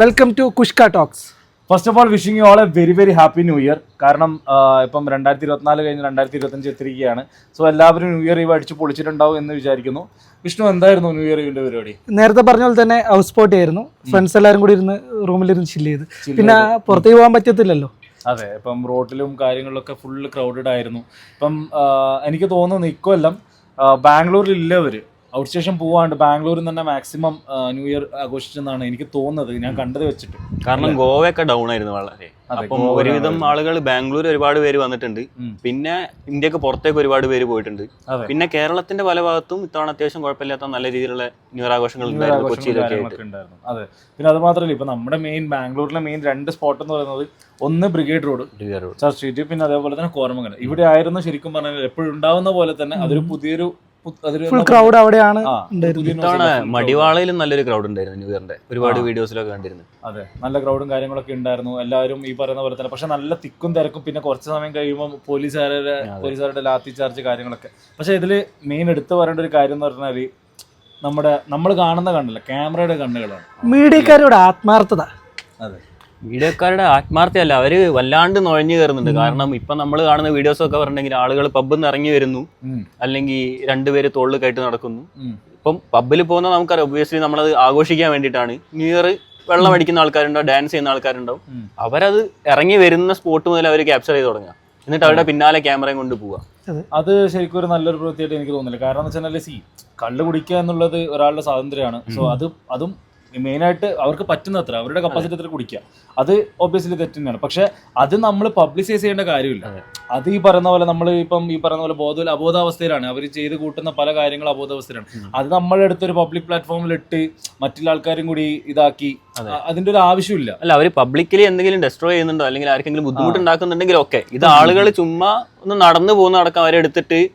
Welcome to Kushka talks first of all wishing you all a very very happy new year കാരണം ഇപ്പം രണ്ടായിരത്തി ഇരുപത്തിനാല് കഴിഞ്ഞ് രണ്ടായിരത്തി ഇരുപത്തഞ്ച് എത്തിരിക്കുകയാണ് സോ എല്ലാവരും ന്യൂ ഇയർ ഈവ് അടിച്ച് പൊളിച്ചിട്ടുണ്ടാവും എന്ന് വിചാരിക്കുന്നു. വിഷ്ണു എന്തായിരുന്നു ന്യൂ ഇയർ ഇവിടെ പരിപാടി? നേരത്തെ പറഞ്ഞ പോലെ തന്നെ ഹൗസ് ബോട്ട് ആയിരുന്നു. ഫ്രണ്ട്സ് എല്ലാവരും കൂടി ഇരുന്ന് റൂമിലിരുന്ന് ചില്ല് ചെയ്ത്. പിന്നെ പുറത്തേക്ക് പോകാൻ പറ്റത്തില്ലല്ലോ. അതെ ഇപ്പം റോട്ടിലും കാര്യങ്ങളിലൊക്കെ ഫുള്ള് ക്രൗഡഡ് ആയിരുന്നു. ഇപ്പം എനിക്ക് തോന്നുന്നു ഇക്കൊല്ലം ഇല്ലവര് ഔട്ട് സ്റ്റേഷൻ പോവാണ്ട് ബാംഗ്ലൂരിൽ തന്നെ മാക്സിമം ന്യൂ ഇയർ ആഘോഷിച്ചെന്നാണ് എനിക്ക് തോന്നുന്നത്. ഞാൻ കണ്ടത് വെച്ചിട്ട്. കാരണം ഗോവയൊക്കെ ഡൗൺ ആയിരുന്നു വളരെ. അപ്പം ഒരുവിധം ആളുകൾ ബാംഗ്ലൂർ ഒരുപാട് പേര് വന്നിട്ടുണ്ട്. പിന്നെ ഇന്ത്യയ്ക്ക് പുറത്തേക്ക് ഒരുപാട് പേര് പോയിട്ടുണ്ട്. പിന്നെ കേരളത്തിന്റെ പല ഭാഗത്തും ഇത്തവണ അത്യാവശ്യം കുഴപ്പമില്ലാത്ത നല്ല രീതിയിലുള്ള ന്യൂ ഇയർ ആഘോഷങ്ങൾ ഉണ്ടായിരുന്നു കൊച്ചിയിലൊക്കെ അതെ. പിന്നെ അത് മാത്രമല്ല ഇപ്പൊ നമ്മുടെ മെയിൻ ബാംഗ്ലൂരിലെ മെയിൻ രണ്ട് സ്പോട്ട് എന്ന് പറയുന്നത് ഒന്ന് ബ്രിഗേഡ് റോഡ്. ചർച്ച് സ്ട്രീറ്റ് പിന്നെ അതേപോലെ തന്നെ കോരമംഗലം ഇവിടെ ആയിരുന്നു ശരിക്കും പറഞ്ഞാൽ എപ്പോഴും ഉണ്ടാവുന്ന പോലെ തന്നെ അതൊരു പുതിയൊരു ഫുൾ ക്രൗഡ് അവിടെയാണ് ഇത്തവണ മടിവാളയിൽ നല്ലൊരു ക്രൗഡ് ഉണ്ടായിരുന്നു ന്യൂ ഇയറിന്റെ ഒരുപാട് വീഡിയോസിലൊക്കെ കണ്ടിരുന്നു. അതെ നല്ല ക്രൗഡും കാര്യങ്ങളൊക്കെ ഉണ്ടായിരുന്നു. എല്ലാവരും ഈ പറയുന്ന പോലെ തന്നെ പക്ഷെ നല്ല തിക്കും തിരക്കും പിന്നെ കുറച്ച് സമയം കഴിയുമ്പോൾ പോലീസുകാരുടെ. പോലീസുകാരുടെ ലാത്തി ചാർജ് കാര്യങ്ങളൊക്കെ. പക്ഷെ ഇതിൽ മെയിൻ എടുത്തു പറയേണ്ട ഒരു കാര്യം എന്ന് പറഞ്ഞാൽ നമ്മുടെ നമ്മൾ കാണുന്ന കണ്ണല്ല ക്യാമറയുടെ കണ്ണുകളാണ്. മീഡിയക്കാരുടെ ആത്മാർത്ഥത. അതെ. വീഡിയോക്കാരുടെ ആത്മാർത്ഥയല്ല അവർ വല്ലാണ്ട് നുഴഞ്ഞു കയറുന്നുണ്ട്. കാരണം ഇപ്പൊ നമ്മൾ കാണുന്ന വീഡിയോസ് ഒക്കെ പറഞ്ഞിട്ടുണ്ടെങ്കിൽ ആളുകൾ പബ്ബിൽ നിന്ന് ഇറങ്ങി വരുന്നു. അല്ലെങ്കിൽ രണ്ടുപേര് തോളിൽ കയറ്റി നടക്കുന്നു. ഇപ്പം പബ്ബിൽ പോകുന്ന നമുക്കറിയാം ഒബ്വിയസ്ലി നമ്മളത് ആഘോഷിക്കാൻ വേണ്ടിയിട്ടാണ്. ന്യൂ ഇയർ വെള്ളം അടിക്കുന്ന ആൾക്കാരുണ്ടാവും ഡാൻസ് ചെയ്യുന്ന ആൾക്കാരുണ്ടാവും അവരത് ഇറങ്ങി വരുന്ന സ്പോട്ട് മുതൽ അവർ ക്യാപ്ചർ ചെയ്ത് തുടങ്ങുക. എന്നിട്ട് അവരുടെ പിന്നാലെ ക്യാമറയും കൊണ്ട് പോവുക. അത്. ശരിക്കും ഒരു നല്ലൊരു പ്രവൃത്തിയായിട്ട് എനിക്ക് തോന്നുന്നില്ല. കാരണം എന്ന് വെച്ചാൽ സി കള്ള് കുടിക്കുക എന്നുള്ളത് ഒരാളുടെ സ്വാതന്ത്ര്യമാണ്. സോ അത് അതും മെയിനായിട്ട് അവർക്ക് പറ്റുന്നത്ര അവരുടെ കപ്പാസിറ്റി അത്ര കുടിക്കുക. അത് ഒബ്വിയസ്ലി തെറ്റ് തന്നെയാണ് പക്ഷെ അത് നമ്മൾ പബ്ലിസൈസ് ചെയ്യേണ്ട കാര്യമില്ല. അത്. ഈ പറയുന്ന പോലെ നമ്മൾ ഇപ്പം ഈ പറയുന്ന പോലെ ബോധ അബോധാവസ്ഥയിലാണ്. അവർ ചെയ്ത് കൂട്ടുന്ന പല കാര്യങ്ങളും അബോധാവസ്ഥയിലാണ്. അത് നമ്മുടെ അടുത്തൊരു പബ്ലിക് പ്ലാറ്റ്ഫോമിൽ ഇട്ട് മറ്റുള്ള ആൾക്കാരും കൂടി ഇതാക്കി അതെ. അതിന്റെ ഒരു ആവശ്യമില്ല. അല്ല അവർ പബ്ലിക്കലി എന്തെങ്കിലും ഡെസ്ട്രോയ് ചെയ്യുന്നുണ്ടോ? അല്ലെങ്കിൽ ആർക്കെങ്കിലും ബുദ്ധിമുട്ട് ഉണ്ടാക്കുന്നുണ്ടെങ്കിൽ ഓക്കെ ഇത് ആളുകൾ ചുമ്മാ ഒന്ന് നടന്നു പോകുന്ന അടക്കം അവരെ എടുത്തിട്ട് അതെ.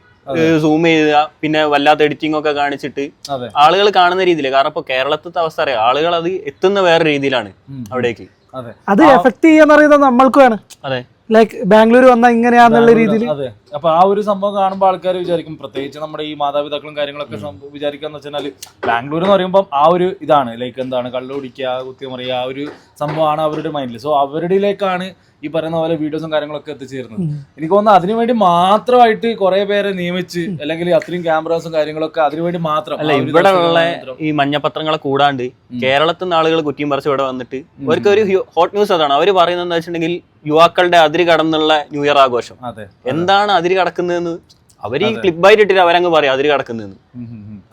സൂം ചെയ്യുക പിന്നെ വല്ലാത്ത എഡിറ്റിംഗ് ഒക്കെ കാണിച്ചിട്ട് ആളുകൾ കാണുന്ന രീതിയിൽ കാരണം ഇപ്പൊ കേരളത്തിലത്തെ അവസ്ഥ അറിയാം? ആളുകൾ അത് എത്തുന്ന വേറെ രീതിയിലാണ്. അവിടേക്ക്. അതെ. അത് എഫക്ട് ചെയ്യാന്ന് പറയുന്നത് നമ്മൾക്കുമാണ് അതെ. ലൈക്ക് ബാംഗ്ലൂർ വന്നാൽ ഇങ്ങനെയാന്നുള്ള രീതിയിൽ അതെ. അപ്പൊ ആ ഒരു സംഭവം കാണുമ്പോൾ ആൾക്കാർ വിചാരിക്കും പ്രത്യേകിച്ച് നമ്മുടെ ഈ മാതാപിതാക്കളും കാര്യങ്ങളൊക്കെ വിചാരിക്കാന്ന് വെച്ചാൽ ബാംഗ്ലൂർ എന്ന് പറയുമ്പോൾ ആ ഒരു ഇതാണ്. ലൈക്ക് എന്താണ്? കള്ളു കുടിക്കുക കുത്തിയമറിയുക ആ ഒരു സംഭവമാണ് അവരുടെ മൈൻഡിൽ സോ അവരുടെയിലേക്കാണ് ഈ പറയുന്ന പോലെ വീഡിയോസും കാര്യങ്ങളൊക്കെ എത്തിച്ചേരുന്നത്. എനിക്ക് തോന്നുന്നു അതിനുവേണ്ടി മാത്രമായിട്ട് കുറെ പേരെ നിയമിച്ച് അല്ലെങ്കിൽ അത്രയും ക്യാമറാസും കാര്യങ്ങളൊക്കെ അതിനുവേണ്ടി മാത്രം അല്ല ഇവിടെ ഉള്ള ഈ മഞ്ഞപത്രങ്ങളെ കൂടാണ്ട്. കേരളത്തിൽ നിന്ന് ആളുകൾ കുറ്റിയും പറിച്ച് ഇവിടെ വന്നിട്ട് അവർക്ക് ഒരു ഹോട്ട് ന്യൂസ് അതാണ്. അവർ പറയുന്നത് എന്താ വെച്ചിട്ടുണ്ടെങ്കിൽ യുവാക്കളുടെ അതിരി കടന്നുള്ള ന്യൂ ഇയർ ആഘോഷം. അതെ. എന്താണ് അതിരി കടക്കുന്നതെന്ന്? അവർ ഈ. ക്ലിപ്പ് ഇട്ടിട്ട് അവരങ്ങ് പറയാം അതിരി കടക്കുന്നതെന്ന്.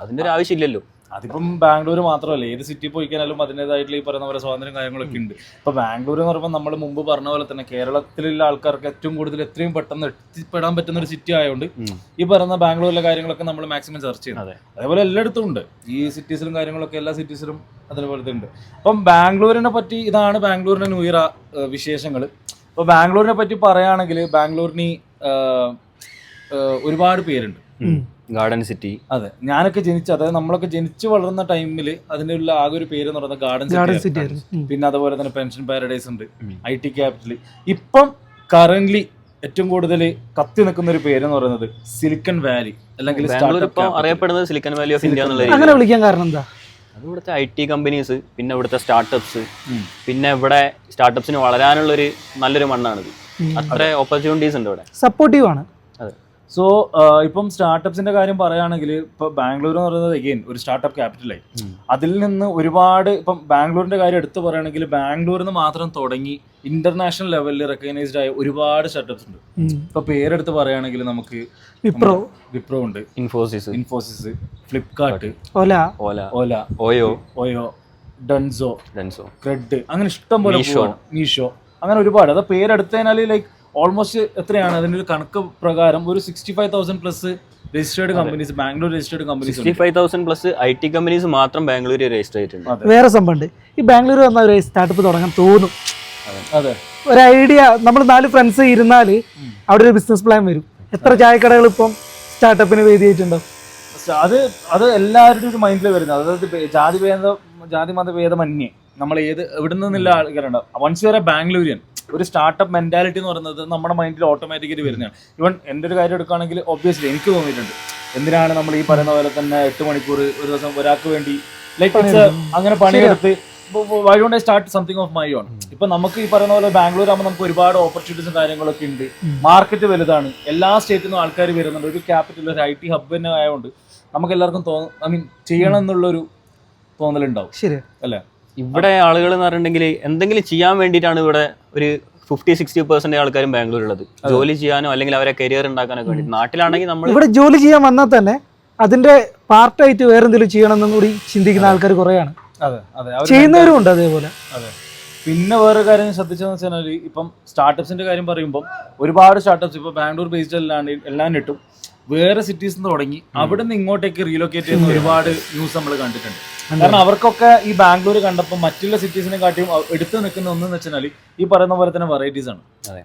അതിന്റെ ഒരു ആവശ്യമില്ലല്ലോ. അതിപ്പം ബാംഗ്ലൂർ മാത്രമല്ല ഏത് സിറ്റി പോയി കഴിഞ്ഞാലും അതിന്റെതായിട്ടുള്ള ഈ പറയുന്ന പോലെ സ്വാതന്ത്ര്യം കാര്യങ്ങളൊക്കെ ഉണ്ട്. ഇപ്പൊ ബാംഗ്ലൂർ എന്ന് പറയുമ്പോൾ നമ്മൾ മുമ്പ് പറഞ്ഞ പോലെ തന്നെ കേരളത്തിലുള്ള ആൾക്കാർക്ക് ഏറ്റവും കൂടുതൽ എത്രയും പെട്ടെന്ന് എത്തിപ്പെടാൻ പറ്റുന്ന ഒരു സിറ്റി ആയതുകൊണ്ട്. ഈ പറയുന്ന ബാംഗ്ലൂരിലെ കാര്യങ്ങളൊക്കെ നമ്മൾ മാക്സിമം ചർച്ച ചെയ്യുന്നത് അതെ. അതേപോലെ എല്ലായിടത്തും ഉണ്ട്. ഈ സിറ്റീസിലും കാര്യങ്ങളൊക്കെ എല്ലാ സിറ്റീസിലും അതേപോലെ ഉണ്ട്. അപ്പം ബാംഗ്ലൂരിനെ പറ്റി ഇതാണ് ബാംഗ്ലൂരിന്റെ ന്യൂ ഇയർ വിശേഷങ്ങൾ അപ്പോൾ ബാംഗ്ലൂരിനെ പറ്റി പറയുകയാണെങ്കിൽ ബാംഗ്ലൂരിന് ഒരുപാട് പേരുണ്ട്. Garden city. അതെ. ഞാനൊക്കെ ജനിച്ച അതായത് നമ്മളൊക്കെ ജനിച്ചു വളർന്ന ടൈമിൽ അതിനുള്ള ഉള്ള ആകെ ഒരു പേര് എന്ന് പറയുന്നത് ഗാർഡൻ ഗാർഡൻ സിറ്റി ആയിരുന്നു. പിന്നെ അതുപോലെ തന്നെ പെൻഷൻ പാരഡൈസ് ഉണ്ട്. ഐ ടി ക്യാപിറ്റൽ ഇപ്പം കറന്റ് ഏറ്റവും കൂടുതൽ കത്തി നിൽക്കുന്ന ഒരു പേര് എന്ന് പറയുന്നത് സിലിക്കൺ വാലി അല്ലെങ്കിൽ. അറിയപ്പെടുന്നത് സിലിക്കൺ വാലി ഓഫ് ഇന്ത്യ അങ്ങനെ വിളിക്കാൻ കാരണം എന്താ? അത് ഇവിടുത്തെ ഐ ടി കമ്പനീസ് പിന്നെ ഇവിടുത്തെ സ്റ്റാർട്ടപ്സ് പിന്നെ ഇവിടെ സ്റ്റാർട്ടപ്സിന് വളരാനുള്ള ഒരു നല്ലൊരു മണ്ണാണിത്. അത്ര ഓപ്പർച്യൂണിറ്റീസ് ഉണ്ട് ഇവിടെ. സപ്പോർട്ടീവ് ആണ്. സോ ഇപ്പം സ്റ്റാർട്ടപ്സിന്റെ കാര്യം പറയുകയാണെങ്കിൽ ഇപ്പൊ ബാംഗ്ലൂർ എന്ന് പറയുന്നത് അഗെയിൻ ഒരു സ്റ്റാർട്ടപ്പ് ക്യാപിറ്റലായി. അതിൽ നിന്ന് ഒരുപാട് ഇപ്പം ബാംഗ്ലൂരിന്റെ കാര്യം എടുത്തു പറയുകയാണെങ്കിൽ ബാംഗ്ലൂരിൽ നിന്ന് മാത്രം തുടങ്ങി ഇന്റർനാഷണൽ ലെവലിൽ റെക്കഗ്നൈസ്ഡ് ആയ ഒരുപാട് സ്റ്റാർട്ടപ്സ് ഉണ്ട്. ഇപ്പൊ പേരെടുത്ത് പറയുകയാണെങ്കിൽ നമുക്ക് വിപ്രോ. വിപ്രോ ഉണ്ട്. ഇൻഫോസിസ് ഇൻഫോസിസ് ഫ്ലിപ്കാർട്ട് ഓല ഓല ഓല ഓയോ ഓയോ ഡൺസോ ഡെൻസോ ക്രെഡ് അങ്ങനെ ഇഷ്ടം പോലെ. മീഷോ അങ്ങനെ ഒരുപാട്. അത് പേരെടുത്തതിനാൽ ലൈക്ക് ഓൾമോസ്റ്റ് എത്രയാണ്? അതിന്റെ ഒരു കണക്ക് പ്രകാരം ഒരു sixty five thousand plus registered companies Bangalore registered companies sixty five thousand plus I T companies മാത്രം ബാംഗ്ലൂർ രജിസ്റ്റർ ആയിട്ടുണ്ട് വേറെ സംഭവമുണ്ട്. ഈ ബാംഗ്ലൂർ വന്ന ഒരു സ്റ്റാർട്ടപ്പ് തുടങ്ങാൻ തോന്നും. അതെ. ഒരു ഐഡിയ നമ്മൾ നാല് ഫ്രണ്ട്സ് ഇരുന്നാൽ അവിടെ ഒരു ബിസിനസ് പ്ലാൻ വരും. എത്ര ചായക്കടകൾ ഇപ്പം സ്റ്റാർട്ടപ്പിന് വേദിയായിട്ടുണ്ടോ അത് അത് എല്ലാവരുടെയും ഒരു മൈൻഡിൽ വരുന്നത്. അതായത് ജാതി ഭേദ ജാതി മത ഭേദമന്യേ. നമ്മൾ ഏത് എവിടെ നിന്നുള്ള ആൾക്കാരുണ്ടാവും. Once you are a Bangalorean ഒരു സ്റ്റാർട്ടപ്പ് മെന്റാലിറ്റി എന്ന് പറയുന്നത് നമ്മുടെ മൈൻഡിൽ ഓട്ടോമാറ്റിക്കലി വരുന്നതാണ്. ഇവൻ എന്റെ ഒരു കാര്യം എടുക്കുകയാണെങ്കിൽ ഒബ്വിയസ്ലി എനിക്ക് തോന്നിയിട്ടുണ്ട്. എന്തിനാണ് നമ്മൾ ഈ പറയുന്ന പോലെ തന്നെ എട്ട് മണിക്കൂർ ഒരു ദിവസം ഒരാൾക്ക് വേണ്ടി? ലൈക്ക് അങ്ങനെ പണിയെടുത്ത് why don't I start something of my own ഇപ്പൊ നമുക്ക് ഈ പറയുന്ന പോലെ ബാംഗ്ലൂർ ആകുമ്പോൾ നമുക്ക് ഒരുപാട് ഓപ്പർച്യൂണിറ്റീസും കാര്യങ്ങളൊക്കെ ഉണ്ട്. മാർക്കറ്റ് വലുതാണ്. എല്ലാ സ്റ്റേറ്റിൽ നിന്നും ആൾക്കാർ വരുന്നുണ്ട്. ഒരു ക്യാപിറ്റൽ ഒരു ഐ ടി ഹബ് തന്നെ ആയതുകൊണ്ട് നമുക്ക് എല്ലാവർക്കും തോന്നും ഐ മീൻ ചെയ്യണം എന്നുള്ളൊരു തോന്നലുണ്ടാവും. ശരി അല്ലേ? ഇവിടെ ആളുകൾ എന്ന് പറഞ്ഞിട്ടുണ്ടെങ്കിൽ എന്തെങ്കിലും ചെയ്യാൻ വേണ്ടിയിട്ടാണ് ഇവിടെ ഒരു ഫിഫ്റ്റി സിക്സ്റ്റി പെർസെന്റ് ആൾക്കാരും ബാംഗ്ലൂർ ഉള്ളത് ജോലി ചെയ്യാനോ അല്ലെങ്കിൽ അവരെ കരിയർ ഉണ്ടാക്കാനൊക്കെ വേണ്ടി. നാട്ടിലാണെങ്കിൽ നമ്മൾ ഇവിടെ ജോലി ചെയ്യാൻ വന്നാൽ തന്നെ അതിന്റെ പാർട്ടായിട്ട് വേറെ എന്തെങ്കിലും ചെയ്യണമെന്നും കൂടി ചിന്തിക്കുന്ന ആൾക്കാർ കുറെയാണ്. അതെ അതെ. ചെയ്യുന്നവരും ഉണ്ട് അതേപോലെ. അതെ. പിന്നെ വേറെ കാര്യം ശ്രദ്ധിച്ചതെന്ന് വെച്ചാൽ ഇപ്പം സ്റ്റാർട്ടപ്സിന്റെ കാര്യം പറയുമ്പോൾ ഒരുപാട് സ്റ്റാർട്ടപ്സ് ഇപ്പൊ ബാംഗ്ലൂർ ബേസ്ഡ് എല്ലാം എല്ലാം കിട്ടും വേറെ സിറ്റീസ് നിന്ന് തുടങ്ങി അവിടെ നിന്ന് ഇങ്ങോട്ടേക്ക് റീലൊക്കേറ്റ് ചെയ്യുന്ന ഒരുപാട് ന്യൂസ് നമ്മൾ കണ്ടിട്ടുണ്ട്. കാരണം അവർക്കൊക്കെ ഈ ബാംഗ്ലൂർ കണ്ടപ്പോൾ മറ്റുള്ള സിറ്റീസിനെ കാട്ടിയും എടുത്തു നിൽക്കുന്ന ഒന്നെന്ന് വെച്ചാൽ ഈ പറയുന്ന പോലെ തന്നെ വെറൈറ്റീസ് ആണ്. അതെ.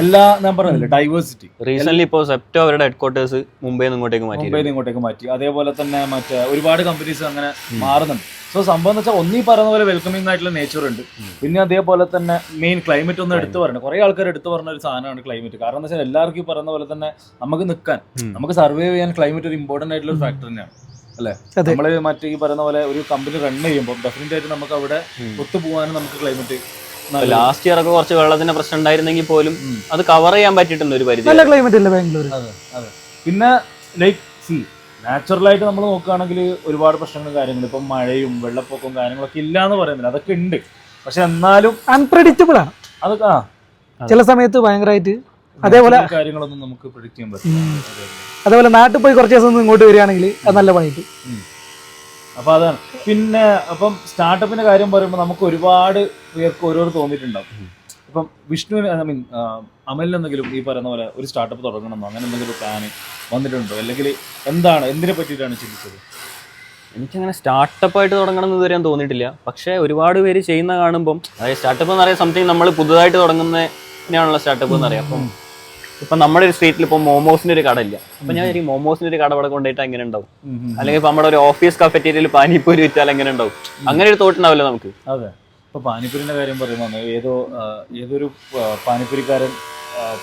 എല്ലാ ഞാൻ പറഞ്ഞില്ലേ ഡൈവേഴ്സിറ്റി റീസെന്റ് ഇപ്പോൾ സെപ്റ്റോ അവരുടെ ഹെഡ് ക്വാർട്ടേഴ്സ് മുംബൈയിൽ നിന്ന് ഇങ്ങോട്ടേക്ക് മാറ്റി മുംബൈയിൽ ഇങ്ങോട്ടേക്ക് മാറ്റി. അതേപോലെ തന്നെ മറ്റേ ഒരുപാട് കമ്പനീസ് അങ്ങനെ മാറുന്നുണ്ട്. സോ സംഭവം എന്ന് വെച്ചാൽ ഒന്നീ പറയുന്ന പോലെ വെൽക്കമിംഗ് ആയിട്ടുള്ള നേച്ചർ ഉണ്ട്. പിന്നെ അതേപോലെ തന്നെ മെയിൻ ക്ലൈമറ്റ് ഒന്ന് എടുത്തു പറയണം കുറെ ആൾക്കാർ എടുത്തു പറഞ്ഞ ഒരു സാധനമാണ് ക്ലൈമറ്റ് കാരണം എന്ന് വെച്ചാൽ എല്ലാവർക്കും ഈ പറയുന്ന പോലെ തന്നെ നമുക്ക് നിൽക്കാൻ. നമുക്ക് സർവൈവ് ചെയ്യാൻ ക്ലൈമറ്റ് ഒരു ഇമ്പോർട്ടന്റ് ആയിട്ടുള്ള ഒരു ഫാക്ടർ തന്നെയാണ്. അല്ലെ. നമ്മൾ മറ്റേ ഈ പറയുന്ന പോലെ ഒരു കമ്പനി റൺ ചെയ്യുമ്പോൾ ഡെഫിനറ്റ് ആയിട്ട് നമുക്ക് അവിടെ ഒത്തുപോകാനും നമുക്ക് ക്ലൈമറ്റ് ലാസ്റ്റ് ഇയർ ഒക്കെ കുറച്ച് വെള്ളത്തിന്റെ പ്രശ്നം ഉണ്ടായിരുന്നെങ്കിൽ പോലും അത് കവർ ചെയ്യാൻ പറ്റിയിട്ടുണ്ട് ഒരു പരിധി നല്ല. ക്ലൈമറ്റ് അല്ലേ ബാംഗ്ലൂർ അതെ അതെ. പിന്നെ ലൈക്ക് സി നാച്ചുറലായിട്ട് നമ്മൾ നോക്കുകയാണെങ്കിൽ ഒരുപാട് പ്രശ്നങ്ങളും കാര്യങ്ങളും ഇപ്പം മഴയും വെള്ളപ്പൊക്കവും കാര്യങ്ങളൊക്കെ ഇല്ല എന്ന് പറയുന്നില്ല. അതൊക്കെ ഉണ്ട്. പക്ഷെ എന്നാലും അൺപ്രഡിക്റ്റബിൾ ആണ്. അതൊക്കെ ആ. ചില സമയത്ത് ഭയങ്കരമായിട്ട് അതേപോലെ കാര്യങ്ങളൊന്നും നമുക്ക് പ്രിഡിക്റ്റ് ചെയ്യാൻ പറ്റില്ല. അതേപോലെ നാട്ടിൽ പോയി കുറച്ച് ദിവസം ഇങ്ങോട്ട് വരികയാണെങ്കിൽ അത് നല്ല പണിയിട്ട് അപ്പൊ അതാണ്. പിന്നെ അപ്പം സ്റ്റാർട്ടപ്പിന്റെ കാര്യം പറയുമ്പോൾ നമുക്ക് ഒരുപാട് പേർക്ക് ഓരോരോ തോന്നിയിട്ടുണ്ടാവും. ഇപ്പം വിഷ്ണുവിന് ഐ മീൻ അമലിന് എന്തെങ്കിലും ഈ പറയുന്ന പോലെ ഒരു സ്റ്റാർട്ടപ്പ് തുടങ്ങണമെന്നോ അങ്ങനെ എന്തെങ്കിലും പ്ലാൻ വന്നിട്ടുണ്ടോ? അല്ലെങ്കിൽ എന്താണ് എന്തിനെ പറ്റിയിട്ടാണ് ചിന്തിച്ചത്? എനിക്കങ്ങനെ സ്റ്റാർട്ടപ്പ് ആയിട്ട് തുടങ്ങണം എന്ന് ഇതുവരെ തോന്നിയിട്ടില്ല. പക്ഷേ ഒരുപാട് പേര് ചെയ്യുന്ന കാണുമ്പം അതായത് സ്റ്റാർട്ടപ്പ് എന്ന് പറയുന്ന സംതിങ് നമ്മൾ പുതുതായിട്ട് തുടങ്ങുന്നതിനാണല്ലോ സ്റ്റാർട്ടപ്പ് എന്ന് പറയാം അപ്പം ഇപ്പം നമ്മുടെ ഒരു സ്ട്രീറ്റിൽ ഇപ്പൊ മോമോസിന്റെ ഒരു കട ഇല്ല അപ്പം ഞാൻ ഈ മോമോസിന്റെ ഒരു കട അവിടെ കൊണ്ടുപോയിട്ട് എങ്ങനെ ഉണ്ടാവും. അല്ലെങ്കിൽ ഇപ്പൊ നമ്മുടെ ഒരു ഓഫീസ് കഫറ്റീരിയൽ പാനിപ്പൂരി വിറ്റാൽ എങ്ങനെ ഉണ്ടാവും. അങ്ങനെ ഒരു തോട്ട് ഉണ്ടാവില്ല നമുക്ക്. അതെ. ഇപ്പൊ പാനിപ്പൂരിന്റെ കാര്യം പറയുമ്പോൾ ഏതോ ഏതൊരു പാനിപ്പൂരിക്കാരൻ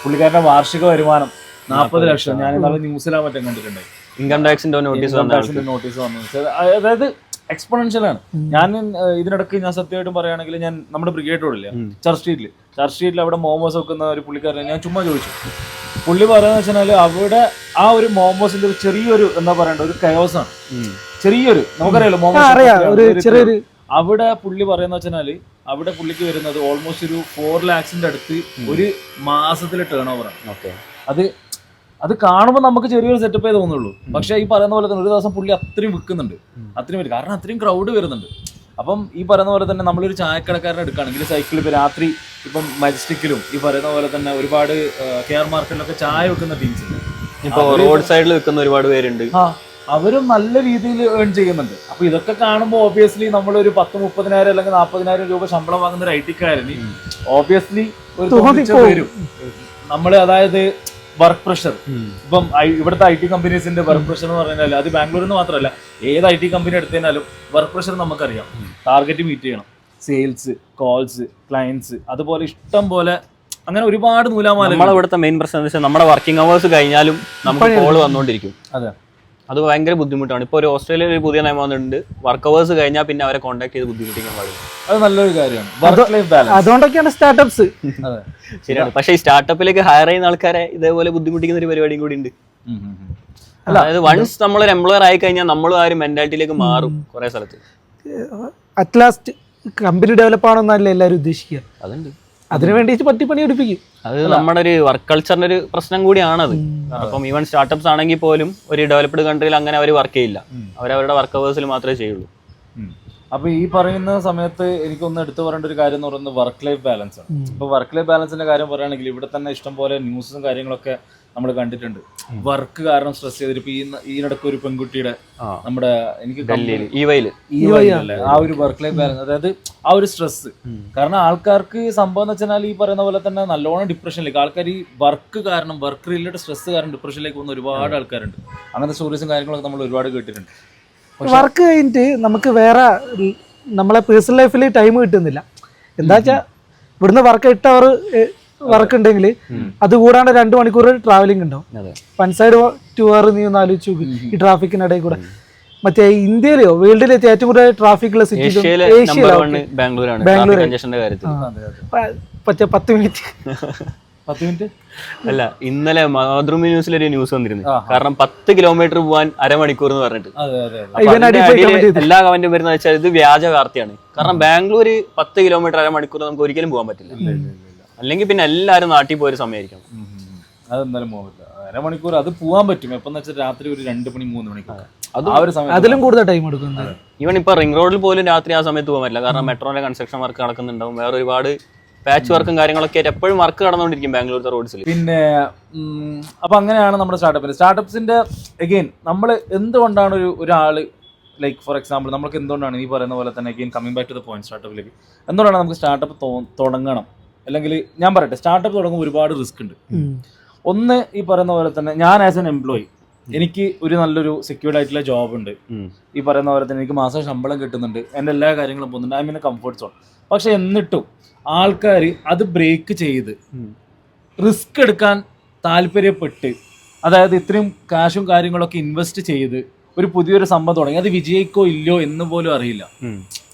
പുള്ളിക്കാരന്റെ വാർഷിക വരുമാനം നാൽപ്പത് ലക്ഷം. ഞാൻ ഇന്നാളെ ന്യൂസിലാ മറ്റും കണ്ടിട്ടുണ്ട് ഇൻകം ടാക്സിന്റെ നോട്ടീസ് നോട്ടീസ് വന്നു. അതായത് എക്സ്പൊണൻഷ്യൽ ആണ്. ഞാൻ ഇതിനിടയ്ക്ക് ഞാൻ സത്യമായിട്ടും പറയുകയാണെങ്കിൽ ഞാൻ നമ്മുടെ ബ്രിഗേഡ് റോഡില്ല ചർച്ച് സ്ട്രീറ്റിൽ ചർച്ച് സ്ട്രീറ്റിൽ അവിടെ മോമോസ് വെക്കുന്ന ഒരു പുള്ളിക്കാരനെ ഞാൻ ചുമ്മാ ചോദിച്ചു. പുള്ളി പറയുന്നത് വെച്ചാൽ അവിടെ ആ ഒരു മോമോസിന്റെ ഒരു ചെറിയൊരു എന്താ പറയണ്ട ഒരു കയോസ് ആണ്. ചെറിയൊരു നമുക്കറിയാലോ മോമോസ് അറിയാം. ഒരു ചെറിയൊരു അവിടെ പുള്ളി പറയുന്ന വെച്ചാൽ അവിടെ പുള്ളിക്ക് വരുന്നത് ഓൾമോസ്റ്റ് ഒരു ഫോർ ലാക്സിന്റെ അടുത്ത് ഒരു മാസത്തിലെ ടേൺ ഓവർ ആണ്. ഓക്കെ അത് അത് കാണുമ്പോൾ നമുക്ക് ചെറിയൊരു സെറ്റപ്പേ തോന്നുള്ളൂ. പക്ഷെ ഈ പറയുന്ന പോലെ തന്നെ ഒരു ദിവസം പുള്ളി അത്രയും വിൽക്കുന്നുണ്ട്. അത്രയും വരും കാരണം അത്രയും ക്രൗഡ് വരുന്നുണ്ട്. അപ്പം ഈ പറയുന്ന പോലെ തന്നെ നമ്മളൊരു ചായക്കടക്കാരനെ എടുക്കുകയാണെങ്കിൽ സൈക്കിൾ ഇപ്പോൾ രാത്രി ഇപ്പം മജസ്റ്റിക്കിലും ഈ പറയുന്ന പോലെ തന്നെ ഒരുപാട് കെയർ മാർക്കറ്റിലൊക്കെ ചായ വെക്കുന്ന ടീംസ് ഉണ്ട്. ഇപ്പോൾ റോഡ് സൈഡിൽ വെക്കുന്ന ഒരുപാട് പേരുണ്ട്. ആ അവരും നല്ല രീതിയിൽ ഏൺ ചെയ്യുന്നുണ്ട്. അപ്പൊ ഇതൊക്കെ കാണുമ്പോൾ ഓബിയസ്ലി ഒരു പത്ത് മുപ്പതിനായിരം അല്ലെങ്കിൽ നാൽപ്പതിനായിരം രൂപ ശമ്പളം വാങ്ങുന്ന ഒരു ഐ ടിക്കാരന് ഓബിയസ്ലി ഒരു. വരും നമ്മൾ അതായത് വർക്ക് പ്രഷർ. ഇപ്പം ഇവിടുത്തെ ഐ ടി കമ്പനീസിന്റെ വർക്ക് പ്രഷർ എന്ന് പറഞ്ഞാൽ അത് ബാംഗ്ലൂരിൽ നിന്ന് മാത്രമല്ല ഏത് ഐ ടി കമ്പനി എടുത്തതിനാലും വർക്ക് പ്രഷർ നമുക്കറിയാം. ടാർഗറ്റ് മീറ്റ് ചെയ്യണം. സെയിൽസ് കോൾസ് ക്ലയൻസ് അതുപോലെ ഇഷ്ടം പോലെ അങ്ങനെ ഒരുപാട് നൂലാമാല നമ്മളെ ഇവിടുത്തെ മെയിൻ പ്രശ്നം എന്താ വെച്ചാൽ നമ്മുടെ വർക്കിംഗ് അവേഴ്സ് കഴിഞ്ഞാലും നമുക്ക് കോൾ വന്നുകൊണ്ടിരിക്കും അതെ. അത് ഭയങ്കര ബുദ്ധിമുട്ടാണ്. ഇപ്പോൾ ഒരു ഓസ്ട്രേലിയയിൽ ഒരു പുതിയ നിയമം വന്നിട്ടുണ്ട്. വർക്ക് അവേഴ്സ് കഴിഞ്ഞാൽ പിന്നെ അവരെ കോൺടാക്ട് ചെയ്ത് ബുദ്ധിമുട്ടിക്കാൻ പാടില്ല. അത് നല്ലൊരു കാര്യമാണ്. അതുകൊണ്ടൊക്കെയാണ് സ്റ്റാർട്ടപ്സ് അതെ. ശരിയാണ്. പക്ഷേ ഈ സ്റ്റാർട്ടപ്പിലേക്ക് ഹയർ ചെയ്യുന്ന ആൾക്കാരെ ഇതേപോലെ ബുദ്ധിമുട്ടിക്കുന്ന ഒരു പരിപാടിയും കൂടി ഉണ്ട്. അതായത് വൺസ് നമ്മൾ ഒരു എംപ്ലോയർ ആയി കഴിഞ്ഞാൽ നമ്മളും ആ ഒരു മെന്റാലിറ്റിയിലേക്ക് മാറും കുറെ സ്ഥലത്ത്. അറ്റ്ലാസ്റ്റ് കമ്പനി ഡെവലപ്പ് ആണെന്നല്ല എല്ലാവരും ഉദ്ദേശിക്കുക? അതുണ്ട്. അതിനു വേണ്ടിയിട്ട് പട്ടിപ്പണി എടുപ്പിക്കും അത് നമ്മുടെ ഒരു വർക്ക് കൾച്ചറിന്റെ ഒരു പ്രശ്നം കൂടിയാണത്. അപ്പം ഈവൻ സ്റ്റാർട്ടപ്സ് ആണെങ്കിൽ പോലും ഒരു ഡെവലപ്ഡ് കൺട്രിയിൽ അങ്ങനെ അവർ വർക്ക് ചെയ്യില്ല. അവരവരുടെ വർക്ക് അവേഴ്സിൽ മാത്രമേ ചെയ്യുള്ളൂ. അപ്പൊ ഈ പറയുന്ന സമയത്ത് എനിക്കൊന്ന് എടുത്തു പറയേണ്ട ഒരു കാര്യം എന്ന് പറയുന്നത് വർക്ക് ലൈഫ് ബാലൻസ് ആണ്. ഇപ്പൊ വർക്ക് ലൈഫ് ബാലൻസിന്റെ കാര്യം പറയുകയാണെങ്കിൽ ഇവിടെ തന്നെ ഇഷ്ടം പോലെ ന്യൂസും കാര്യങ്ങളൊക്കെ നമ്മൾ കണ്ടിട്ടുണ്ട്. വർക്ക് കാരണം സ്ട്രെസ് ചെയ്തിട്ട് ഇപ്പൊ ഈ ഈയിടക്ക് ഒരു പെൺകുട്ടിയുടെ നമ്മുടെ എനിക്ക് ആ ഒരു വർക്ക് ലൈഫ് ബാലൻസ് അതായത് ആ ഒരു സ്ട്രെസ് കാരണം ആൾക്കാർക്ക് സംഭവം എന്ന് വെച്ചാൽ ഈ പറയുന്ന പോലെ തന്നെ നല്ലോണം ഡിപ്രഷനിലേക്ക് ആൾക്കാർ ഈ വർക്ക് കാരണം വർക്ക് റിലേറ്റഡ് സ്ട്രെസ് കാരണം ഡിപ്രഷനിലേക്ക് പോകുന്ന ഒരുപാട് ആൾക്കാരുണ്ട്. അങ്ങനത്തെ സ്റ്റോറീസും കാര്യങ്ങളൊക്കെ നമ്മൾ ഒരുപാട് കേട്ടിട്ടുണ്ട്. വർക്ക് കഴിഞ്ഞിട്ട് നമുക്ക് വേറെ നമ്മളെ പേഴ്സണൽ ലൈഫിൽ ടൈം കിട്ടുന്നില്ല. എന്താ വെച്ചാൽ ഇവിടുന്ന് വർക്ക് എട്ട് അവർ വർക്ക് ഉണ്ടെങ്കിൽ അത് കൂടാണ്ട് രണ്ട് മണിക്കൂർ ട്രാവലിംഗ് ഉണ്ടാവും. വൺ സൈഡ് ടു അവർ നീ ഒന്ന് ആലോചിച്ച് നോക്ക്. ഈ ട്രാഫിക്കിനിടയിൽ കൂടെ. മറ്റേ ഇന്ത്യയിലെയോ വേൾഡിലെ ഏറ്റവും കൂടുതൽ ട്രാഫിക് ഉള്ള സിറ്റി ഏഷ്യയിലാണ് ബാംഗ്ലൂർ മറ്റേ പത്ത് മിനിറ്റ് പത്ത് മിനിറ്റ്? അല്ല ഇന്നലെ മാതൃഭൂമി ന്യൂസിൽ ഒരു ന്യൂസ് വന്നിരുന്നു. കാരണം പത്ത് കിലോമീറ്റർ പോവാൻ അരമണിക്കൂർ എന്ന് പറഞ്ഞിട്ട്. എല്ലാ കമന്റും വരുന്ന വെച്ചാൽ ഇത് വ്യാജ വാർത്തയാണ്. കാരണം ബാംഗ്ലൂർ പത്ത് കിലോമീറ്റർ അരമണിക്കൂർ നമുക്ക് ഒരിക്കലും പോകാൻ പറ്റില്ല. അല്ലെങ്കിൽ പിന്നെ എല്ലാരും നാട്ടിൽ പോയൊരു സമയമായിരിക്കും. അതെന്തായാലും പോകില്ല അരമണിക്കൂർ അത് പോകാൻ പറ്റും. എപ്പം വെച്ചാൽ രാത്രി ഒരു രണ്ട് മണി മൂന്ന് മണിക്കൂർ അതിലും കൂടുതൽ ടൈം എടുക്കുന്നത്. ഈവൻ ഇപ്പൊ റിംഗ് റോഡിൽ പോലും രാത്രി ആ സമയത്ത് പോകാൻ പറ്റില്ല. കാരണം മെട്രോന്റെ കൺസ്ട്രക്ഷൻ വർക്ക് നടക്കുന്നുണ്ടാവും. വേറെ ഒരുപാട് പാച്ച് വർക്കും കാര്യങ്ങളൊക്കെ ആയിട്ട് എപ്പോഴും വർക്ക് നടന്നുകൊണ്ടിരിക്കും ബാംഗ്ലൂരിലെ റോഡ്സിൽ പിന്നെ അപ്പം അങ്ങനെയാണ് നമ്മുടെ സ്റ്റാർട്ടപ്പ് സ്റ്റാർട്ടപ്പ്സിന്റെ അഗെയിൻ നമ്മൾ എന്തുകൊണ്ടാണ് ഒരു ഒരാൾ ലൈക്ക് ഫോർ എക്സാമ്പിൾ നമുക്ക് എന്തുകൊണ്ടാണ് ഈ പറയുന്ന പോലെ തന്നെ again coming back to the point സ്റ്റാർട്ടപ്പിലേക്ക് എന്തുകൊണ്ടാണ് നമുക്ക് സ്റ്റാർട്ടപ്പ് തുടങ്ങണം? അല്ലെങ്കിൽ ഞാൻ പറയട്ടെ സ്റ്റാർട്ടപ്പ് തുടങ്ങുമ്പോൾ ഒരുപാട് റിസ്ക് ഉണ്ട്. ഒന്ന് ഈ പറയുന്ന പോലെ തന്നെ ഞാൻ ആസ് എൻ എംപ്ലോയി എനിക്ക് ഒരു നല്ലൊരു സെക്യൂർഡ് ആയിട്ടുള്ള ജോബ് ഉണ്ട്. ഈ പറയുന്ന പോലെ തന്നെ എനിക്ക് മാസം ശമ്പളം കിട്ടുന്നുണ്ട്. എന്റെ എല്ലാ കാര്യങ്ങളും പോകുന്നുണ്ട്. ഐ മീൻ കംഫർട്ട് സോൺ പക്ഷെ എന്നിട്ടും ആൾക്കാർ അത് ബ്രേക്ക് ചെയ്ത് റിസ്ക് എടുക്കാൻ താല്പര്യപ്പെട്ട് അതായത് ഇത്രയും കാശും കാര്യങ്ങളൊക്കെ ഇൻവെസ്റ്റ് ചെയ്ത് ഒരു പുതിയൊരു സംഭവം തുടങ്ങി. അത് വിജയിക്കോ ഇല്ലയോ എന്ന് പോലും അറിയില്ല.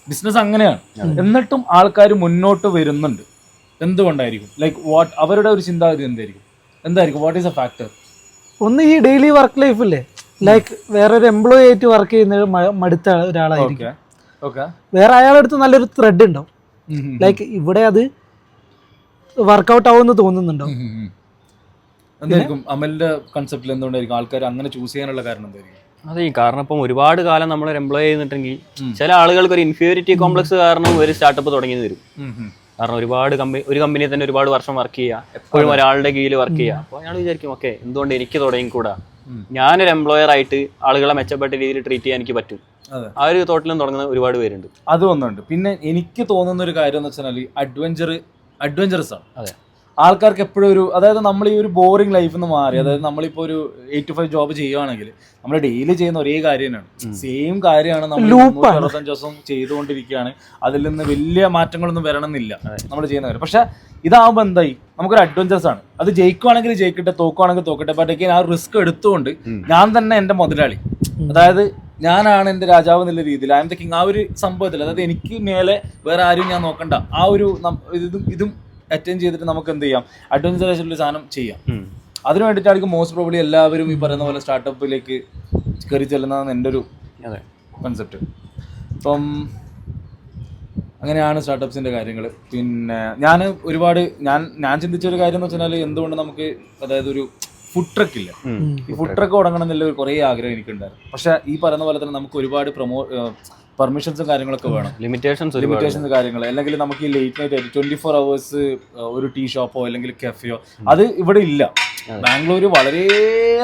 ബിസിനസ് അങ്ങനെയാണ്. എന്നിട്ടും ആൾക്കാർ മുന്നോട്ട് വരുന്നുണ്ട്. എന്തുകൊണ്ടായിരിക്കും? ലൈക്ക് വാട്ട് അവരുടെ ഒരു ചിന്താഗതി എന്തായിരിക്കും? എന്തായിരിക്കും? വാട്ട് ഈസ് എ ഫാക്ടർ ഒന്ന് ഈ ഡെയിലി വർക്ക് ലൈഫില്ലേ ലൈക്ക് വേറൊരു എംപ്ലോയി ആയിട്ട് വർക്ക് ചെയ്യുന്ന മടുത്ത ഒരാളായിരിക്കും. വേറെ അയാളെടുത്ത് നല്ലൊരു ത്രെഡ് ഉണ്ടാവും. ലൈക്ക് ഇവിടെ അത് വർക്കൗട്ട് ആവുമെന്ന് തോന്നുന്നുണ്ടോ? എന്തായിരിക്കും? അമലിന്റെ കൺസെപ്റ്റിൽ എന്തുകൊണ്ടായിരിക്കും? ആൾക്കാർ അങ്ങനെ ചൂസ് ചെയ്യാനുള്ള കാരണം എന്തായിരിക്കും? അതെ കാരണം ഇപ്പം ഒരുപാട് കാലം നമ്മൾ എംപ്ലോയ് എംപ്ലോയി ചെയ്തിട്ടുണ്ടെങ്കിൽ ചില ആളുകൾക്ക് ഒരു ഇൻഫീരിയോറിറ്റി കോംപ്ലക്സ് കാരണം ഒരു സ്റ്റാർട്ടപ്പ് തുടങ്ങി വരും കാരണം ഒരുപാട് കമ്പനി ഒരു കമ്പനിയിൽ തന്നെ ഒരുപാട് വർഷം വർക്ക് ചെയ്യുക. എപ്പോഴും ഒരാളുടെ കീഴിൽ വർക്ക് ചെയ്യുക. അപ്പോൾ ഞാൻ വിചാരിക്കും ഓക്കെ എന്തുകൊണ്ട് എനിക്ക് തുടങ്ങിക്കൂടാ? ഞാനൊരു എംപ്ലോയർ ആയിട്ട് ആളുകളെ മെച്ചപ്പെട്ട രീതിയിൽ ട്രീറ്റ് ചെയ്യാൻ എനിക്ക് പറ്റും. ആ ഒരു തോട്ടിലും തുടങ്ങുന്ന ഒരുപാട് പേരുണ്ട്. അത് ഒന്നുണ്ട്. പിന്നെ എനിക്ക് തോന്നുന്ന ഒരു കാര്യം എന്ന് വെച്ചാൽ അഡ്വഞ്ചർ അഡ്വഞ്ചറസ് ആണ്. അതെ. ആൾക്കാർക്ക് എപ്പോഴും ഒരു അതായത് നമ്മൾ ഈ ഒരു ബോറിംഗ് ലൈഫിൽ നിന്ന് മാറി അതായത് നമ്മളിപ്പോ ഒരു എയ്റ്റ് ടു ഫൈവ് ജോബ് ചെയ്യുവാണെങ്കിൽ നമ്മൾ ഡെയിലി ചെയ്യുന്ന ഒരേ കാര്യം തന്നെയാണ്. സെയിം കാര്യമാണ് നമ്മൾ. അറുപത്തഞ്ച് ദിവസം ചെയ്തുകൊണ്ടിരിക്കുകയാണ്. അതിൽ നിന്ന് വലിയ മാറ്റങ്ങളൊന്നും വരണമെന്നില്ല നമ്മൾ ചെയ്യുന്ന കാര്യം. പക്ഷെ ഇതാവുമ്പോൾ എന്തായി? നമുക്കൊരു അഡ്വഞ്ചേഴ്സ് ആണ്. അത് ജയിക്കുവാണെങ്കിൽ ജയിക്കട്ടെ തോക്കുവാണെങ്കിൽ തോക്കട്ടെ ബട്ട് ആ റിസ്ക് എടുത്തുകൊണ്ട് ഞാൻ തന്നെ എന്റെ മുതലാളി. അതായത് ഞാനാണ് എന്റെ രാജാവ് എന്നുള്ള രീതിയിൽ ഐ എം ദ കിങ് ആ ഒരു സംഭവത്തിൽ അതായത് എനിക്ക് മേലെ വേറെ ആരും ഞാൻ നോക്കണ്ട. ആ ഒരു ഇതും ഇതും അറ്റൻഡ് ചെയ്തിട്ട് നമുക്ക് എന്ത് ചെയ്യാം? അഡ്വഞ്ചറസ് ഒരു സാധനം ചെയ്യാം. അതിനു വേണ്ടിയിട്ടായിരിക്കും മോസ്റ്റ് പ്രോബ്ലി എല്ലാവരും ഈ പറയുന്ന പോലെ സ്റ്റാർട്ടപ്പിലേക്ക് കയറി ചെല്ലുന്നതാണ് എന്റെ ഒരു അതെ. കൺസെപ്റ്റ് അപ്പം അങ്ങനെയാണ് സ്റ്റാർട്ടപ്സിന്റെ കാര്യങ്ങൾ പിന്നെ ഞാൻ ഒരുപാട് ഞാൻ ഞാൻ ചിന്തിച്ച ഒരു കാര്യം എന്ന് വെച്ചാൽ എന്തുകൊണ്ട് നമുക്ക് അതായത് ഒരു ഫുഡ് ട്രക്ക് ഇല്ല? ഈ ഫുഡ് ട്രക്ക് തുടങ്ങണം എന്നുള്ള കുറേ ആഗ്രഹം എനിക്കുണ്ടായിരുന്നു. പക്ഷെ ഈ പറയുന്ന പോലെ തന്നെ നമുക്ക് ഒരുപാട് പ്രൊമോ പെർമിഷൻസും കാര്യങ്ങളൊക്കെ വേണം. ലിമിറ്റേഷൻസ് ലിമിറ്റേഷൻസ് കാര്യങ്ങൾ. അല്ലെങ്കിൽ നമുക്ക് ഈ ലേറ്റ് നൈറ്റ് ആയിട്ട് ട്വന്റി ഫോർ അവേഴ്സ് ഒരു ടീ ഷോപ്പോ അല്ലെങ്കിൽ കഫേയോ അത് ഇവിടെ ഇല്ല. ബാംഗ്ലൂർ വളരെ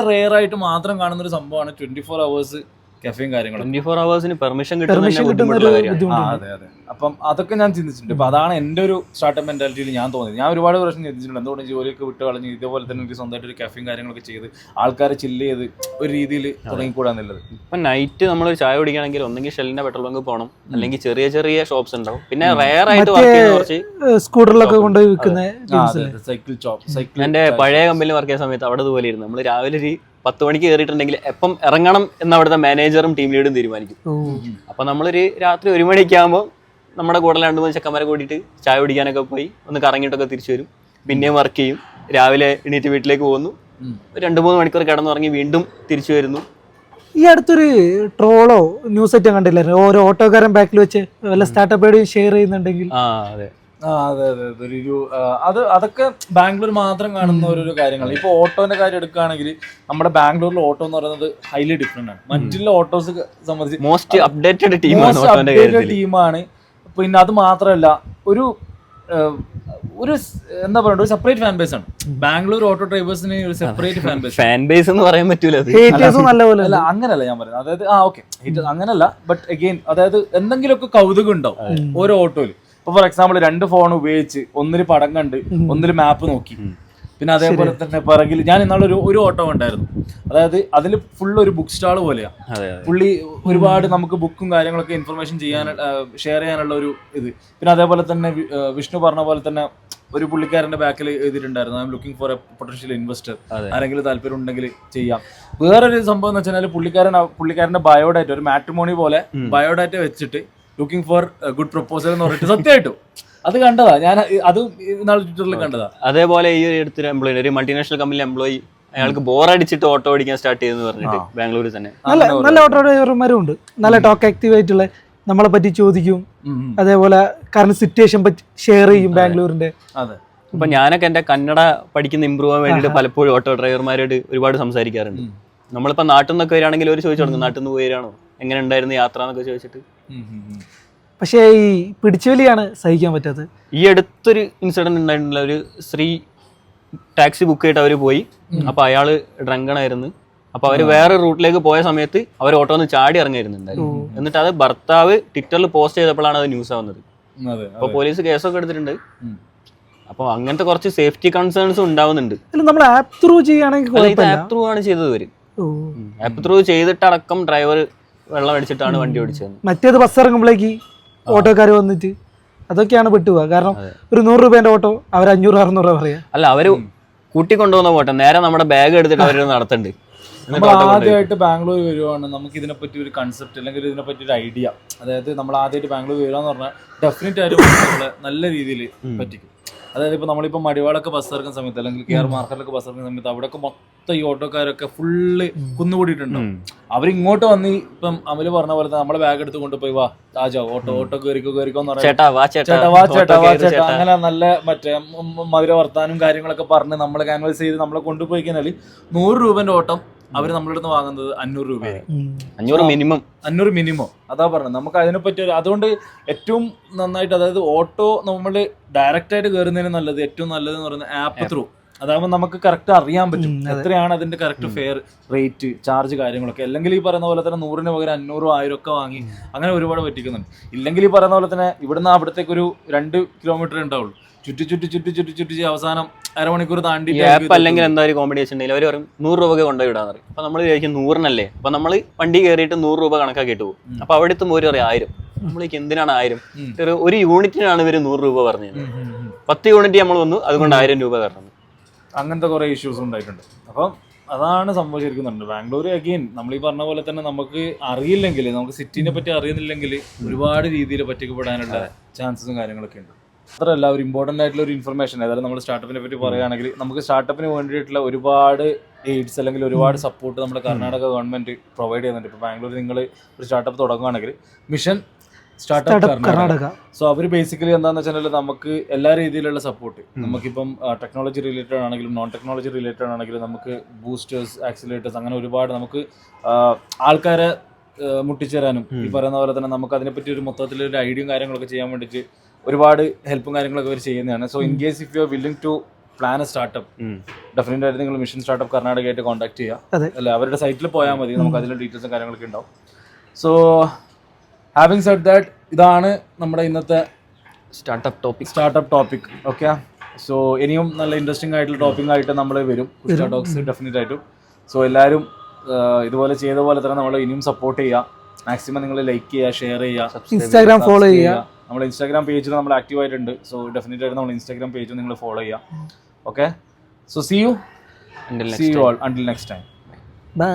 റെയർ ആയിട്ട് മാത്രം കാണുന്ന ഒരു സംഭവമാണ് ട്വന്റി ഫോർ അവേഴ്സ് കഫേയും കാര്യങ്ങളും. ട്വന്റി ഫോർ അവേഴ്സിന് പെർമിഷൻ പെർമിഷൻ കിട്ടുന്ന കിട്ടുന്ന ഒരു കാര്യമാണ്. അതെ അതെ. അപ്പം അതൊക്കെ ഞാൻ ചിന്തിച്ചിട്ടുണ്ട്. അപ്പൊ അതാണ് എന്റെ ഒരു സ്റ്റാർട്ടപ്പ് മെന്റാലിറ്റിയിൽ ഞാൻ തോന്നിയത്. ഞാൻ ഒരുപാട് പ്രശ്നം ചിന്തിച്ചിട്ടുണ്ട്. എന്തുകൊണ്ട് ജോലിയൊക്കെ വിട്ട് കളഞ്ഞ് ഇതേപോലെ തന്നെ എനിക്ക് സ്വന്തമായിട്ട് ഒരു കഫേയും കാര്യങ്ങളൊക്കെ ചെയ്ത് ആൾക്കാരെ ചില്ല് ചെയ്ത് ഒരു രീതിയിൽ തുടങ്ങിക്കൂടാന്നുള്ളത് ഇപ്പൊ നൈറ്റ് നമ്മൾ ചായ കുടിക്കുകയാണെങ്കിൽ ഒന്നെങ്കിൽ ഷെല്ലിന്റെ പെട്രോൾ ബങ്ക് പോകണം അല്ലെങ്കിൽ ചെറിയ ചെറിയ ഷോപ്സ് ഉണ്ടാവും. പിന്നെ റയർ ആയിട്ട് വർക്ക് ചെയ്യുന്ന കുറച്ച് സ്കൂട്ടറിലൊക്കെ കൊണ്ടുപോയി വിൽക്കുന്ന സൈക്കിൾ ഷോപ്പ് സൈക്കിൾ എന്റെ പഴയ കമ്പനിയിൽ വർക്ക് ചെയ്യുന്ന സമയത്ത് അവിടെ ഇതുപോലെ ഇരുന്നു നമ്മൾ രാവിലെ ഒരു പത്ത് മണിക്ക് കയറിയിട്ടുണ്ടെങ്കിൽ എപ്പം ഇറങ്ങണം എന്ന് അവിടുത്തെ മാനേജറും ടീം ലീഡും തീരുമാനിക്കും. അപ്പൊ നമ്മളൊരു രാത്രി ഒരു മണിയൊക്കെ ആകുമ്പോൾ നമ്മുടെ കൂടെ രണ്ടു മൂന്ന് ചെക്കന്മാരെ കൂടിയിട്ട് ചായ കുടിക്കാനൊക്കെ പോയി ഒന്ന് കറങ്ങിയിട്ടൊക്കെ തിരിച്ചു വരും. പിന്നെയും വർക്ക് ചെയ്യും. രാവിലെ എണീറ്റ് വീട്ടിലേക്ക് പോകുന്നു. രണ്ടു മൂന്ന് മണിക്കൂർ കിടന്നുറങ്ങി വീണ്ടും തിരിച്ചു വരുന്നു. ഈ അടുത്തൊരു ട്രോളോ ന്യൂസ് ഐറ്റം കണ്ടില്ലായിരുന്നു? ഓരോ ഓട്ടോക്കാരൻ ബാക്കിൽ വെച്ച് വല്ല സ്റ്റാർട്ടപ്പ് ഷെയർ ചെയ്യുന്നുണ്ടെങ്കിൽ. ആ അതെ. അതെ അതെ അതെ. ഒരു അത് അതൊക്കെ ബാംഗ്ലൂർ മാത്രം കാണുന്ന ഓരോരോ കാര്യങ്ങൾ ഇപ്പൊ ഓട്ടോന്റെ കാര്യം എടുക്കുകയാണെങ്കിൽ നമ്മുടെ ബാംഗ്ലൂരിൽ ഓട്ടോ എന്ന് പറയുന്നത് ഹൈലി ഡിഫറെന്റ് ആണ്. മറ്റുള്ള ഓട്ടോസ് സംബന്ധിച്ച് മോസ്റ്റ് അപ്ഡേറ്റഡ് ടീമാണ് ഓട്ടോന്റെ കാര്യത്തിൽ ടീമാണ് പിന്നെ അത് മാത്രമല്ല ഒരു ഒരു എന്താ പറയുക ഒരു സെപ്പറേറ്റ് ഫാൻ ബേസ് ആണ് ബാംഗ്ലൂർ ഓട്ടോ ഡ്രൈവേഴ്സിന് ഒരു separate fan base fan base എന്ന് പറയാൻ പറ്റൂല അല്ല അങ്ങനല്ല ഞാൻ പറയുന്നത്. അതായത് ആ ഓക്കെ അങ്ങനല്ല ബട്ട് അഗെയിൻ അതായത് എന്തെങ്കിലുമൊക്കെ കൗതുകം ഉണ്ടാവും ഓരോ ഓട്ടോയിൽ ഇപ്പൊ ഫോർ എക്സാമ്പിൾ രണ്ട് ഫോൺ ഉപയോഗിച്ച് ഒന്നിൽ പടം കണ്ട് ഒന്നിൽ മാപ്പ് നോക്കി. പിന്നെ അതേപോലെ തന്നെ പിറകിൽ ഞാൻ ഇന്നാളെ ഒരു ഒരു ഓട്ടോ ഉണ്ടായിരുന്നു അതായത് അതിൽ ഫുൾ ഒരു ബുക്ക് സ്റ്റാൾ പോലെയാ. പുള്ളി ഒരുപാട് നമുക്ക് ബുക്കും കാര്യങ്ങളൊക്കെ ഇൻഫർമേഷൻ ചെയ്യാൻ ഷെയർ ചെയ്യാനുള്ള ഒരു ഇത്. പിന്നെ അതേപോലെ തന്നെ വിഷ്ണു പറഞ്ഞ പോലെ തന്നെ ഒരു പുള്ളിക്കാരന്റെ ബാക്കിൽ എഴുതിയിട്ടുണ്ടായിരുന്നു. I'm looking for a potential investor അതെ. ആരെങ്കിലും താല്പര്യം ഉണ്ടെങ്കിൽ ചെയ്യാം. വേറൊരു സംഭവം എന്ന് വെച്ചാൽ പുള്ളിക്കാരൻ പുള്ളിക്കാരന്റെ ബയോഡാറ്റ ഒരു മാട്രിമോണി പോലെ ബയോഡാറ്റ വെച്ചിട്ട് ലുക്കിംഗ് ഫോർ ഗുഡ് പ്രപ്പോസൽ എന്ന് പറഞ്ഞിട്ട് സത്യമായിട്ടും. അത് കണ്ടതാ. ഞാൻ അത് ഇന്നാൾ ട്വിറ്ററിൽ കണ്ടതാ. അതേപോലെ ഈ ഒരു അടുത്തൊരു എംപ്ലോയി ഒരു മൾട്ടിനാഷണൽ കമ്പനി എംപ്ലോയി അയാൾക്ക് ബോറടിച്ചിട്ട് ഓട്ടോ ഓടിക്കാൻ സ്റ്റാർട്ട് ചെയ്തെന്ന് പറഞ്ഞിട്ട് ബാംഗ്ലൂരിൽ തന്നെ. നല്ല നല്ല ഓട്ടോ ഡ്രൈവർമാരും ഉണ്ട്. നല്ല ടോക്ക് ആക്റ്റീവ് ആയിട്ടുള്ള നമ്മളെ പറ്റി ചോദിക്കും. അതേപോലെ കറണ്ട് സിറ്റുവേഷൻ പറ്റി ഷെയർ ചെയ്യും ബാംഗ്ലൂരിന്റെ. അതെ. ഇപ്പൊ ഞാനൊക്കെ എന്റെ കന്നഡ പഠിക്കുന്ന ഇമ്പ്രൂവ് ആവാൻ വേണ്ടിയിട്ട് പലപ്പോഴും ഓട്ടോ ഡ്രൈവർമാരോട് ഒരുപാട് സംസാരിക്കാറുണ്ട്. നമ്മളിപ്പോ നാട്ടിൽ നിന്നൊക്കെ വരികയാണെങ്കിൽ ഒരു ചോദിച്ചു തുടങ്ങും നാട്ടിൽ നിന്ന് പോയതാണോ എങ്ങനെ ഉണ്ടായിരുന്നു യാത്ര എന്നൊക്കെ ചോദിച്ചിട്ട്. പക്ഷേ ഈ പിടിച്ചുവലിയാണ് സഹിക്കാൻ പറ്റാത്തത്. ഈ അടുത്തൊരു ഇൻസിഡന്റ് ഉണ്ടായിട്ടുള്ള ഒരു സ്ത്രീ ടാക്സി ബുക്ക് ചെയ്തിട്ട് അവർ പോയി. അപ്പൊ അയാൾ ഡ്രങ്കണായിരുന്നു. അപ്പൊ അവർ വേറെ റൂട്ടിലേക്ക് പോയ സമയത്ത് അവർ ഓട്ടോ ഒന്ന് ചാടി ഇറങ്ങിയിരുന്നുണ്ടായിരുന്നു. എന്നിട്ട് അത് ഭർത്താവ് ട്വിറ്ററിൽ പോസ്റ്റ് ചെയ്തപ്പോഴാണ് അത് ന്യൂസ് ആവുന്നത്. അപ്പോൾ അപ്പൊ പോലീസ് കേസൊക്കെ എടുത്തിട്ടുണ്ട്. അപ്പോൾ അപ്പൊ അങ്ങനത്തെ കുറച്ച് സേഫ്റ്റി കൺസേൺസ് ഉണ്ടാവുന്നുണ്ട്. നമ്മൾ ആപ്പ് ത്രൂ ചെയ്യുകയാണെങ്കിൽ ആപ്പ് ത്രൂ ആണ് ചെയ്തത് ആപ്പ് ത്രൂ ചെയ്തിട്ടടക്കം ഡ്രൈവർ വെള്ളം അടിച്ചിട്ടാണ് വണ്ടി ഓടിച്ചത്. മറ്റേത് ബസ് ഇറങ്ങുമ്പോഴേക്ക് ഓട്ടോക്കാർ വന്നിട്ട് അതൊക്കെയാണ് പെട്ടുപോവുക. കാരണം ഒരു നൂറ് രൂപേന്റെ ഓട്ടോ അവർ അഞ്ഞൂറ് അറുന്നൂറ് രൂപ പറയാ. അല്ല അവർ കൂട്ടി കൊണ്ടുപോകുന്ന പോട്ടെ നേരെ നമ്മുടെ ബാഗ് എടുത്തിട്ട് അവർ നടത്തുന്നുണ്ട് നമ്മൾ ഓട്ടോ ആദ്യമായിട്ട് ബാംഗ്ലൂർ വരുവാണ്. നമുക്ക് ഇതിനെപ്പറ്റി ഒരു കൺസെപ്റ്റ് അല്ലെങ്കിൽ ഇതിനെപ്പറ്റി ഒരു ഐഡിയ അതായത് നമ്മൾ ആദ്യമായിട്ട് ബാംഗ്ലൂർ വരുവാന്ന് എന്ന് പറഞ്ഞാൽ ഡെഫിനറ്റ് ആയിട്ട് നല്ല രീതിയിൽ പറ്റിക്കും. അതായത് ഇപ്പോൾ നമ്മളിപ്പോൾ മടിവാളൊക്കെ ബസ് ഇറക്കുന്ന സമയത്ത് അല്ലെങ്കിൽ കെ ആർ മാർക്കറ്റിലൊക്കെ ബസ് ഇറക്കുന്ന സമയത്ത് അവിടെയൊക്കെ മൊത്തം ഈ ഓട്ടോക്കാരൊക്കെ ഫുള്ള് കുന്നുകൂടിയിട്ടുണ്ടാവും. അവരിങ്ങോട്ട് വന്ന് ഇപ്പം അമൽ പറഞ്ഞ പോലെ നമ്മളെ ബാഗ് എടുത്ത് കൊണ്ടുപോയി വാ രാജാ ഓട്ടോ ഓട്ടോ കയറിക്കോ കയറിക്കോ എന്ന് പറയാം. ചേട്ടാ. വാ ചേട്ടാ വാ ചേട്ടാ. അങ്ങനെ നല്ല മറ്റേ മധുര വർത്താനും കാര്യങ്ങളൊക്കെ പറഞ്ഞ് നമ്മളെ കാൻവാസ് ചെയ്ത് നമ്മളെ കൊണ്ടുപോയി കഴിഞ്ഞാൽ നൂറ് രൂപന്റെ ഓട്ടം അവർ നമ്മുടെ അടുത്ത് വാങ്ങുന്നത് അഞ്ഞൂറ് രൂപയായിരിക്കും അഞ്ഞൂറ് മിനിമം. അഞ്ഞൂറ് മിനിമം. അതാ പറഞ്ഞത്. നമുക്ക് അതിനെപ്പറ്റി ഒരു അതുകൊണ്ട് ഏറ്റവും നന്നായിട്ട് അതായത് ഓട്ടോ നമ്മൾ ഡയറക്റ്റ് ആയിട്ട് കയറുന്നതിന് നല്ലത് ഏറ്റവും നല്ലത് എന്ന് പറയുന്നത് ആപ്പ് ത്രൂ അതാകുമ്പോൾ നമുക്ക് കറക്റ്റ് അറിയാൻ പറ്റും. എത്രയാണ് അതിന്റെ കറക്റ്റ് ഫെയർ റേറ്റ് ചാർജ് കാര്യങ്ങളൊക്കെ. അല്ലെങ്കിൽ ഈ പറയുന്ന പോലെ തന്നെ നൂറിന് പകരം അഞ്ഞൂറോ ആയിരം ഒക്കെ വാങ്ങി അങ്ങനെ ഒരുപാട് പറ്റിക്കുന്നുണ്ട്. ഇല്ലെങ്കിൽ ഈ പറയുന്ന പോലെ തന്നെ ഇവിടുന്ന് അവിടത്തേക്ക് ഒരു രണ്ട് കിലോമീറ്റർ ഉണ്ടാവുള്ളൂ. ചുറ്റി ചുറ്റി ചുറ്റി ചുറ്റി ചുറ്റി അവസാനം അരമണിക്കൂർ താണ്ടി ആപ്പ് അല്ലെങ്കിൽ എന്താ ഒരു കോമ്പിനേഷൻ ഉണ്ടെങ്കിൽ അവർ പറയും നൂറ് രൂപ കൊണ്ടുപോയി വിടാന്ന് പറയും. അപ്പൊ നമ്മൾ വിചാരിക്കും നൂറിനല്ലേ? അപ്പൊ നമ്മൾ വണ്ടി കയറിയിട്ട് നൂറ് രൂപ കണക്കാക്കിയിട്ട് പോകും. അപ്പൊ അവിടെ എത്തുമ്പോൾ ഒരു പറയും ആയിരം. നമ്മളേക്ക് എന്തിനാണ് ആയിരം? ഒരു ഒരു യൂണിറ്റിനാണ് ഇവർ നൂറ് രൂപ പറഞ്ഞത് പത്ത് യൂണിറ്റ് നമ്മൾ വന്നു അതുകൊണ്ട് ആയിരം രൂപ തരണം. അങ്ങനത്തെ കുറേ ഇഷ്യൂസ് ഉണ്ടായിട്ടുണ്ട്. അപ്പം അതാണ് സംഭവിച്ചിരിക്കുന്നുണ്ട് ബാംഗ്ലൂർ അഗെയിൻ നമ്മൾ ഈ പറഞ്ഞ പോലെ തന്നെ നമുക്ക് അറിയില്ലെങ്കിൽ നമുക്ക് സിറ്റിനെ പറ്റി അറിയുന്നില്ലെങ്കിൽ ഒരുപാട് രീതിയിൽ പറ്റിക്കപ്പെടാനുള്ള ചാൻസസും കാര്യങ്ങളൊക്കെ ഉണ്ട്. മാത്രമല്ല ഒരു ഇമ്പോർട്ടന്റ് ആയിട്ടുള്ള ഒരു ഇൻഫർമേഷൻ അതായത് നമ്മൾ സ്റ്റാർട്ടപ്പിനെ പറ്റി പറയുകയാണെങ്കിൽ നമുക്ക് സ്റ്റാർട്ടപ്പിന് വേണ്ടിയിട്ടുള്ള ഒരുപാട് എയ്ഡ്സ് അല്ലെങ്കിൽ ഒരുപാട് സപ്പോർട്ട് നമ്മുടെ കർണാടക ഗവൺമെന്റ് പ്രൊവൈഡ് ചെയ്യുന്നുണ്ട്. ഇപ്പോൾ ബാംഗ്ലൂർ നിങ്ങൾ ഒരു സ്റ്റാർട്ടപ്പ് തുടങ്ങുകയാണെങ്കിൽ മിഷൻ സ്റ്റാർട്ടപ്പ് കർണാടക സോ അവർ ബേസിക്കലി എന്താണെന്ന് വെച്ചാൽ നമുക്ക് എല്ലാ രീതിയിലുള്ള സപ്പോർട്ട് നമുക്കിപ്പം ടെക്നോളജി റിലേറ്റഡ് ആണെങ്കിലും നോൺ ടെക്നോളജി റിലേറ്റഡ് ആണെങ്കിലും നമുക്ക് ബൂസ്റ്റേഴ്സ് ആക്സിലേറ്റേഴ്സ് അങ്ങനെ ഒരുപാട് നമുക്ക് ആൾക്കാരെ മുട്ടിച്ചേരാനും ഈ പറയുന്ന പോലെ തന്നെ നമുക്ക് അതിനെപ്പറ്റി ഒരു മൊത്തത്തിൽ ഒരു ഐഡിയും കാര്യങ്ങളൊക്കെ ചെയ്യാൻ വേണ്ടിയിട്ട് ഒരുപാട് ഹെൽപ്പും കാര്യങ്ങളൊക്കെ അവർ ചെയ്യുന്നതാണ്. So in case if you are willing to plan a startup definite ആയിട്ട് നിങ്ങൾ മിഷൻ സ്റ്റാർട്ടപ്പ് കർണാടകയായിട്ട് കോൺടാക്ട്. ചെയ്യുക അല്ല അവരുടെ സൈറ്റിൽ പോയാൽ മതി. നമുക്ക് അതിലെ ഡീറ്റെയിൽസും കാര്യങ്ങളൊക്കെ ഉണ്ടാവും. സോ ഹാവിങ് സെഡ് ദാറ്റ് ഇതാണ് നമ്മുടെ ഇന്നത്തെ startup topic startup topic okay so ഇനിയും നല്ല ഇൻട്രസ്റ്റിംഗ് ആയിട്ടുള്ള ടോപ്പിക് ആയിട്ട് നമ്മൾ വരും. ടോക്സ് ഡെഫിനറ്റ് ആയിട്ടും. സോ എല്ലാവരും ഇതുപോലെ ചെയ്ത പോലെ തന്നെ നമ്മൾ ഇനിയും സപ്പോർട്ട് ചെയ്യുക മാക്സിമം നിങ്ങൾ ലൈക്ക് ചെയ്യുക ഷെയർ ചെയ്യുക. ഇൻസ്റ്റാഗ്രാം ഫോളോ ചെയ്യുക. നമ്മുടെ ഇൻസ്റ്റാഗ്രാം പേജിൽ നമ്മൾ ആക്റ്റീവ് ആയിട്ടുണ്ട്. സോ ഡെഫിനറ്റ് ആയിട്ട് നമ്മൾ ഇൻസ്റ്റാഗ്രാം പേജ് നിങ്ങൾ ഫോളോ ചെയ്യുക okay so see you see you all until next time bye